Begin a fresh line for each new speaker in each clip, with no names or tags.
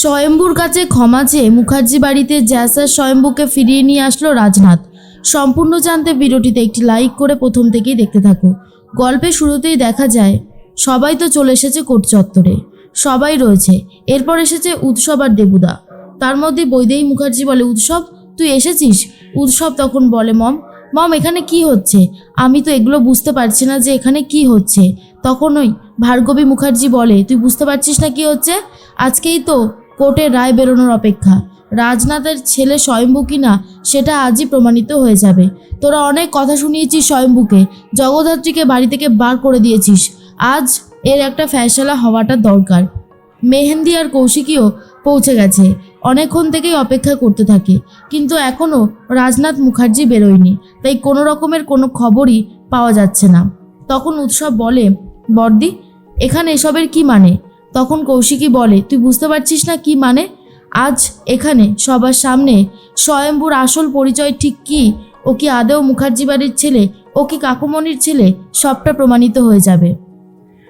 স্বয়ম্বুর কাছে ক্ষমা চেয়ে মুখার্জি বাড়িতে জ্যাসার স্বয়ম্বুকে ফিরিয়ে নিয়ে আসলো রাজনাথ। সম্পূর্ণ জানতে ভিডিওটিতে একটি লাইক করে প্রথম থেকেই দেখতে থাকো। গল্পের শুরুতেই দেখা যায়, সবাই তো চলে এসেছে কোট চত্বরে। সবাই রয়েছে। এরপর এসেছে উৎসব আর দেবুদা। তার মধ্যে বৈদেহী মুখার্জি বলে, উৎসব, তুই এসেছিস? উৎসব, তখন বলে, মম মম, এখানে কি হচ্ছে? আমি তো এগুলো বুঝতে পারছি না যে এখানে কি হচ্ছে। তখন ওই ভার্গবী মুখার্জি বলে, তুই বুঝতে পারছিস না কি হচ্ছে? আজকেই তো কোর্টের রায় বেরোনোর অপেক্ষা। রাজনাথের ছেলে স্বয়ম্ভু কিনা সেটা আজই প্রমাণিত হয়ে যাবে। তোরা অনেক কথা শুনিয়েছিস স্বয়ম্ভুকে। জগদ্ধাত্রীকে বাড়ি থেকে বার করে দিয়েছিস। আজ এর একটা ফ্যাসলা হওয়াটা দরকার। মেহেন্দি আর কৌশিকীও পৌঁছে গেছে। অনেকক্ষণ থেকেই অপেক্ষা করতে থাকে। কিন্তু এখনও রাজনাথ মুখার্জি বেরোয়নি। তাই কোনো রকমের কোনো খবরই পাওয়া যাচ্ছে না। তখন উৎসব বলে বর্দি এখানে এসবের কি মানে? তখন কৌশিকী বলে, তুই বুঝতে পারছিস না কি মানে? আজ এখানে সবার সামনে স্বয়ম্ভুর আসল পরিচয় ঠিক কি? ও কি আদেও মুখার্জি বাড়ির ছেলে? ও কি কাকুমণির ছেলে? সবটা প্রমাণিত হয়ে যাবে।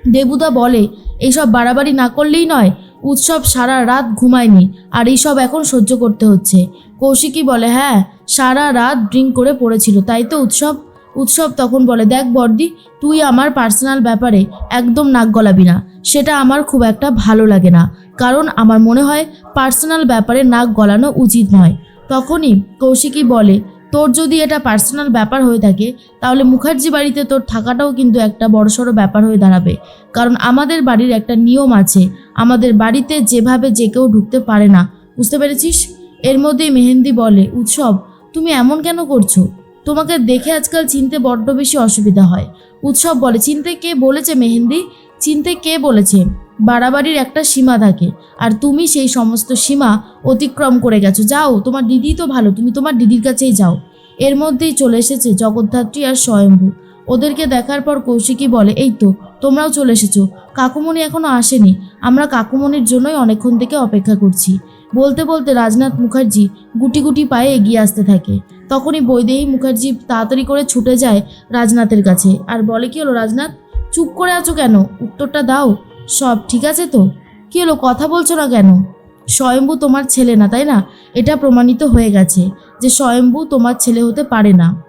দেবুদা বলে এইসব বাড়াবাড়ি না করলেই নয়। উৎসব সারা রাত ঘুমায়নি, আর এইসব এখন সহ্য করতে হচ্ছে। কৌশিকী বলে হ্যাঁ সারা রাত ড্রিঙ্ক করে পড়েছিল, তাই তো উৎসব? উৎসব তখন বলে, দেখ বর্দি তুই আমার পার্সোনাল ব্যাপারে একদম নাক গলাবি না। সেটা আমার খুব একটা ভালো লাগে না। কারণ আমার মনে হয় পার্সোনাল ব্যাপারে নাক গলানো উচিত নয়। তখনই কৌশিকী বলে, তোর যদি এটা পার্সোনাল ব্যাপার হয়ে থাকে, তাহলে মুখার্জি বাড়িতে তোর থাকাটাও কিন্তু একটা বড়সড় ব্যাপার হয়ে দাঁড়াবে। কারণ আমাদের বাড়ির একটা নিয়ম আছে, আমাদের বাড়িতে যেভাবে যে কেউ ঢুকতে পারে না। বুঝতে পেরেছিস? এর মধ্যেই মেহেন্দি বলে, উৎসব, তুমি এমন কেন করছ? তোমাকে দেখে আজকাল চিনতে বড্ড বেশি অসুবিধা হয়। উৎসব বলে, চিনতে কে বলেছে মেহেন্দি? চিনতে কে বলেছে? বাড়াবাড়ির একটা সীমা থাকে, আর তুমি সেই সমস্ত সীমা অতিক্রম করে গেছো। যাও, তোমার দিদি তো ভালো, তুমি তোমার দিদির কাছেই যাও। এর মধ্যেই চলে এসেছে জগদ্ধাত্রী আর স্বয়ম্ভু। ওদেরকে দেখার পর কৌশিকী বলে, এই তো, তোমরাও চলে এসেছ। কাকুমণি এখনও আসেনি। আমরা কাকুমণির জন্যই অনেকক্ষণ থেকে অপেক্ষা করছি। বলতে বলতে রাজনাথ মুখার্জি গুটি গুটি পায়ে এগিয়ে আসতে থাকে। তখনই বৈদেহী মুখার্জি তাড়াতাড়ি করে ছুটে যায় রাজনাথের কাছে। আর বলে, কি হলো রাজনাথ? চুপ করে আছো কেন? উত্তরটা দাও। সব ঠিক আছে তো? কি হলো? কথা বলছো না কেন? স্বয়ম্ভু তোমার ছেলে না, তাই না? এটা প্রমাণিত হয়ে গেছে যে স্বয়ম্ভু তোমার ছেলে হতে পারে না।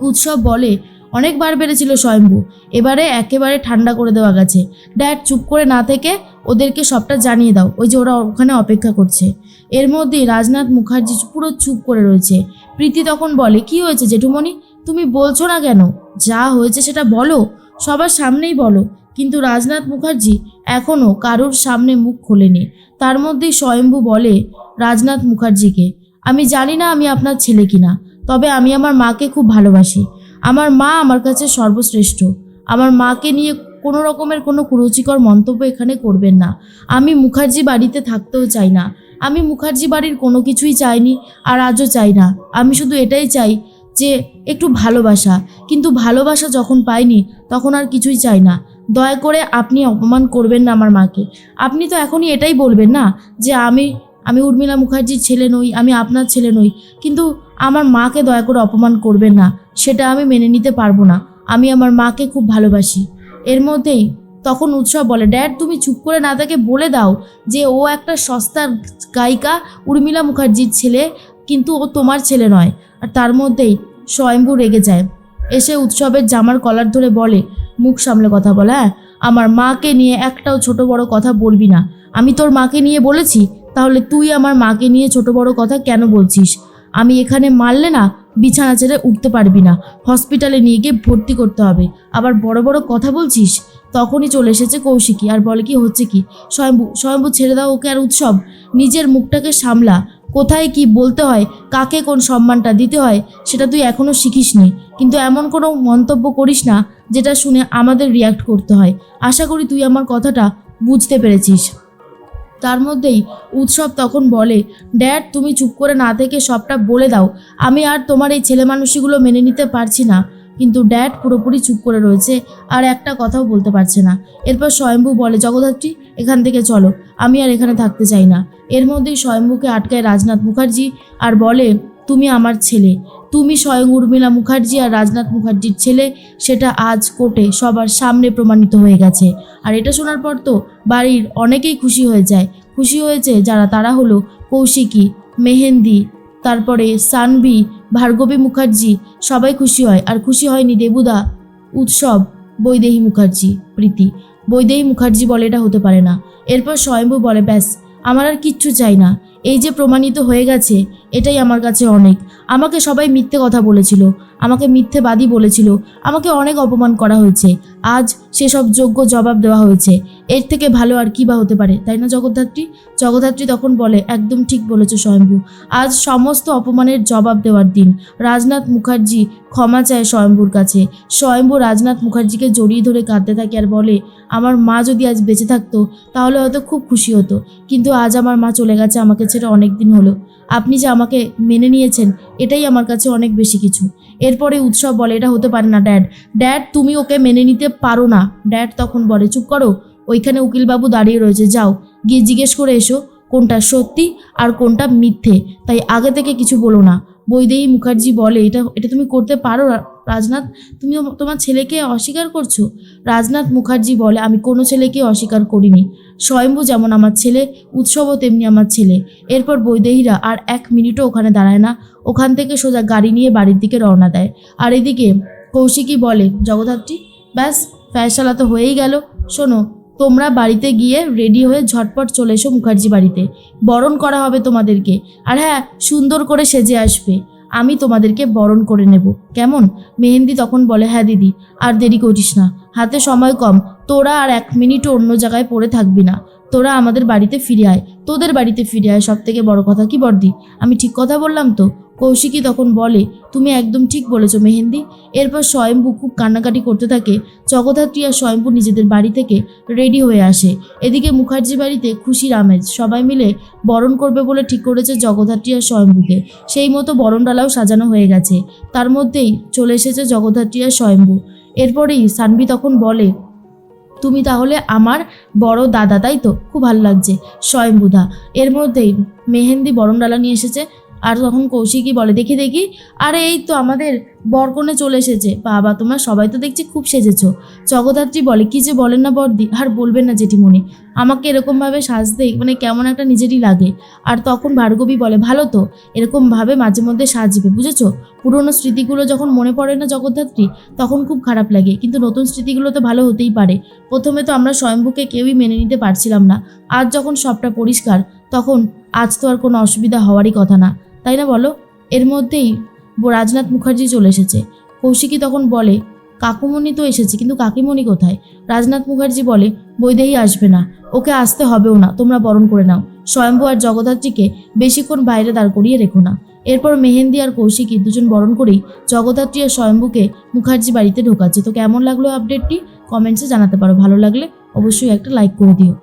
উৎসব বলে, অনেকবার বেড়েছিল স্বয়ম্ভু। এবারে একেবারে ঠান্ডা করে দেওয়া গেছে। ড্যাড চুপ করে না থেকে ওদেরকে সবটা জানিয়ে দাও। ওই যে ওরা ওখানে অপেক্ষা করছে। এর মধ্যে রাজনাথ মুখার্জি পুরো চুপ করে রয়েছে। প্রীতি তখন বলে, কি হয়েছে জেঠুমণি? তুমি বলছো না কেন? যা হয়েছে সেটা বলো। সবার সামনেই বলো। কিন্তু রাজনাথ মুখার্জি এখনও কারোর সামনে মুখ খোলেনি। তার মধ্যেই স্বয়ম্ভু বলে রাজনাথ মুখার্জিকে, আমি জানি না আমি আপনার ছেলে কিনা, তবে আমি আমার মাকে খুব ভালোবাসি। আমার মা আমার কাছে সর্বশ্রেষ্ঠ। আমার মাকে নিয়ে কোনো রকমের কোনো কুরুচিকর মন্তব্য এখানে করবেন না। আমি মুখার্জি বাড়িতে থাকতেও চাই না। আমি মুখার্জি বাড়ির কোনো কিছুই চাইনি আর আজও চাই না। আমি শুধু এটাই চাই যে একটু ভালোবাসা। কিন্তু ভালোবাসা যখন পাইনি, তখন আর কিছুই চাই না। দয়া করে আপনি অপমান করবেন না আমার মাকে। আপনি তো এখনই এটাই বলবেন না যে আমি আমি উর্মিলা মুখার্জির ছেলে নই, আমি আপনার ছেলে নই। কিন্তু আমার মাকে দয়া করে অপমান করবেন না। সেটা আমি মেনে নিতে পারব না। আমি আমার মাকে খুব ভালোবাসি। এর মধ্যেই তখন উৎসব বলে, ড্যাড, তুমি চুপ করে না তাকে বলে দাও যে ও একটা সস্তার গায়িকা উর্মিলা মুখার্জির ছেলে, কিন্তু ও তোমার ছেলে নয়। আর তার মধ্যেই স্বয়ম্ভু রেগে যায়। এসে উৎসবের জামার কলার ধরে বলে, মুখ সামলে কথা বলে হ্যাঁ? আমার মাকে নিয়ে একটাও ছোট বড় কথা বলবি না। আমি তোর মাকে নিয়ে বলেছি, তাহলে তুই আমার মাকে নিয়ে ছোট বড় কথা কেন বলছিস? আমি এখানে মারলে না বিছানা ছেড়ে উঠতে পারবি না। হসপিটালে নিয়ে গিয়ে ভর্তি করতে হবে। আবার বড় বড় কথা বলছিস? তখনই চলে এসেছে কৌশিকী। আর বলে কি হচ্ছে কি? স্বয়ম্ভু স্বয়ম্ভু ছেড়ে দাও ওকে আর উৎসব। নিজের মুখটাকে সামলা। কোথায় কি বলতে হয়? কাকে কোন সম্মানটা দিতে হয়? সেটা তুই এখনও শিখিসনি। কিন্তু এমন কোনো মন্তব্য করিস না, যেটা শুনে আমাদের রিয়াক্ট করতে হয়। আশা করি তুই আমার কথাটা বুঝতে পেরেছিস। তার মধ্যেই উৎসব তখন বলে, ড্যাড, তুমি চুপ করে না থেকে সবটা বলে দাও। আমি আর তোমার এই ছেলে মানুষগুলো মেনে নিতে পারছি না। কিন্তু ড্যাড পুরোপুরি চুপ করে রয়েছে আর একটা কথাও বলতে পারছে না। এরপর স্বয়ম্ভু বলে, জগদ্ধাত্রী, এখান থেকে চলো। আমি আর এখানে থাকতে চাই না। এর মধ্যেই স্বয়ম্ভুকে আটকায় রাজনাথ মুখার্জি আর বলে তুমি আমার ছেলে। তুমি স্বয়ং উর্মিলা মুখার্জি আর রাজনাথ মুখার্জির ছেলে, সেটা আজ কোর্টে সবার সামনে প্রমাণিত হয়ে গেছে। আর এটা শোনার পর তো বাড়ির অনেকেই খুশি হয়ে যায়। খুশি হয়েছে যারা তারা হলো কৌশিকী, মেহেন্দি, তারপরে সানভি, ভার্গবী মুখার্জি, সবাই খুশি হয়। আর খুশি হয়নি দেবুদা, উৎসব, বৈদেহী মুখার্জি, প্রীতি। বৈদেহী মুখার্জি বলে এটা হতে পারে না। এরপর স্বয়ম্ভু বলে, ব্যাস, আমার আর কিচ্ছু চাই না। এই যে প্রমাণিত হয়ে গেছে, এটাই আমার কাছে অনেক। আমাকে সবাই মিথ্যে কথা বলেছিল, আমাকে মিথ্যেবাদী বলেছিল, আমাকে অনেক অপমান করা হয়েছে। আজ সেসব যোগ্য জবাব দেওয়া হয়েছে। এর থেকে ভালো আর কি বা হতে পারে, তাই না জগদ্ধাত্রী? জগদ্ধাত্রী তখন বলে, একদম ঠিক বলেছ স্বয়ম্ভু। আজ সমস্ত অপমানের জবাব দেওয়ার দিন। রাজনাথ মুখার্জি ক্ষমা চায় স্বয়ম্ভুর কাছে। স্বয়ম্ভু রাজনাথ মুখার্জিকে জড়িয়ে ধরে কাঁদতে থাকে আর বলে, আমার মা যদি আজ বেঁচে থাকতো, তাহলে হয়তো খুব খুশি হতো। কিন্তু আজ আমার মা চলে গেছে আমাকে ছেড়ে অনেক দিন হলো। আপনি যে আমাকে মেনে নিয়েছেন, এটাই আমার কাছে অনেক বেশি কিছু। এরপরে উৎসব বলে, এটা হতে পারে না, ড্যাড। ড্যাড, তুমি ওকে মেনে নিতে পারো না। ড্যাড তখন বলে, চুপ করো। ওইখানে উকিলবাবু দাঁড়িয়ে রয়েছে, যাও। গিয়ে জিজ্ঞেস করে এসো কোনটা সত্যি আর কোনটা মিথ্যে। তাই আগে থেকে কিছু বলো না। বৈদেহী মুখার্জি বলে, এটা এটা তুমি করতে পারো রাজনাথ তুমি তোমার ছেলেকে অস্বীকার করছ? রাজনাথ মুখার্জি বলে, আমি কোনো ছেলেকে অস্বীকার করিনি। স্বয়ম্ভু যেমন আমার ছেলে, উৎসবও তেমনি আমার ছেলে। এরপর বৈদেহীরা আর এক মিনিটও ওখানে দাঁড়ায় না। ওখান থেকে সোজা গাড়ি নিয়ে বাড়ির দিকে রওনা দেয়। আর এদিকে কৌশিকী বলে, জগদ্ধাত্রী, ব্যাস, ফ্যাশালা তো হয়েই গেল। শোনো, তোমরা বাড়িতে গিয়ে রেডি হয়ে ঝটপট চলে এসো মুখার্জি বাড়িতে। বরণ করা হবে তোমাদেরকে। আর হ্যাঁ সুন্দর করে সেজে আসবে। আমি তোমাদেরকে বরণ করে নেব। কেমন? মেহেন্দি তখন বলে হ্যাঁ দিদি, আর দেরি করিস না। হাতে সময় কম। তোরা আর এক মিনিটও অন্য জায়গায় পড়ে থাকবি না। তোরা আমাদের বাড়িতে ফিরে আয়। তোদের বাড়িতে ফিরে আয়। সব থেকে বড় কথা কি বর্দি আমি ঠিক কথা বললাম তো? কৌশিকী তখন বলে, তুমি একদম ঠিক বলেছ মেহেন্দি। এরপর স্বয়ম্ভু খুব কান্নাকাটি করতে থাকে। জগদ্ধাত্রী আর স্বয়ম্ভু নিজেদের বাড়ি থেকে রেডি হয়ে আসে। এদিকে মুখার্জি বাড়িতে খুশির আমেজ সবাই মিলে বরণ করবে বলে ঠিক করেছে জগদ্ধাত্রী আর স্বয়ম্ভুকে। সেই মতো বরণডালাও সাজানো হয়ে গেছে। তার মধ্যেই চলে এসেছে জগদ্ধাত্রী আর স্বয়ম্ভু। এরপরেই সানভি তখন বলে, তুমি তাহলে আমার বড় দাদা, তাই তো? খুব ভালো লাগছে, স্বয়ম্ভুদা। এর মধ্যেই মেহেন্দি বরণডালা নিয়ে এসেছে। আর তখন কৌশিকই বলে, দেখি দেখি। আরে, এই তো আমাদের বরকনে চলে এসেছে। বাবা, তোমরা সবাই তো দেখছি খুব সেজেছ। জগদ্ধাত্রী বলে, কি যে বলেন না বর্দি, আর বলবেন না জেঠিমণি। আমাকে এরকমভাবে সাজতে মানে কেমন একটা নিজেরই লাগে। আর তখন ভার্গবী বলে, ভালো তো, এরকমভাবে মাঝে মধ্যে সাজবে, বুঝেছ? পুরনো স্মৃতিগুলো যখন মনে পড়ে না জগদ্ধাত্রী, তখন খুব খারাপ লাগে। কিন্তু নতুন স্মৃতিগুলো তো ভালো হতেই পারে। প্রথমে তো আমরা স্বয়ম্ভুকে কেউই মেনে নিতে পারছিলাম না। আজ যখন সবটা পরিষ্কার, তখন আজ তো আর কোনো অসুবিধা হওয়ারই কথা না। তাই না বলো? এর মধ্যেই রাজনাথ মুখার্জি চলে এসেছে। কৌশিকী তখন বলে, কাকুমণি তো এসেছে, কিন্তু কাকিমণি কোথায়? রাজনাথ মুখার্জি বলে, বৈদেহী আসবে না, ওকে আসতে হবেও না, তোমরা বরণ করে নাও। স্বয়ম্ভু আর জগদ্ধাত্রীকে বেশিক্ষণ বাইরে দাঁড় করিয়ে রেখো না। এরপর মেহেন্দি আর কৌশিকী দুজন বরণ করেই জগদ্ধাত্রী আর স্বয়ম্ভুকে মুখার্জি বাড়িতে ঢোকাচ্ছে। তো কেমন লাগল আপডেটটি? কমেন্টসে জানাতে পারো। ভালো লাগলে অবশ্যই একটা লাইক করে দিও।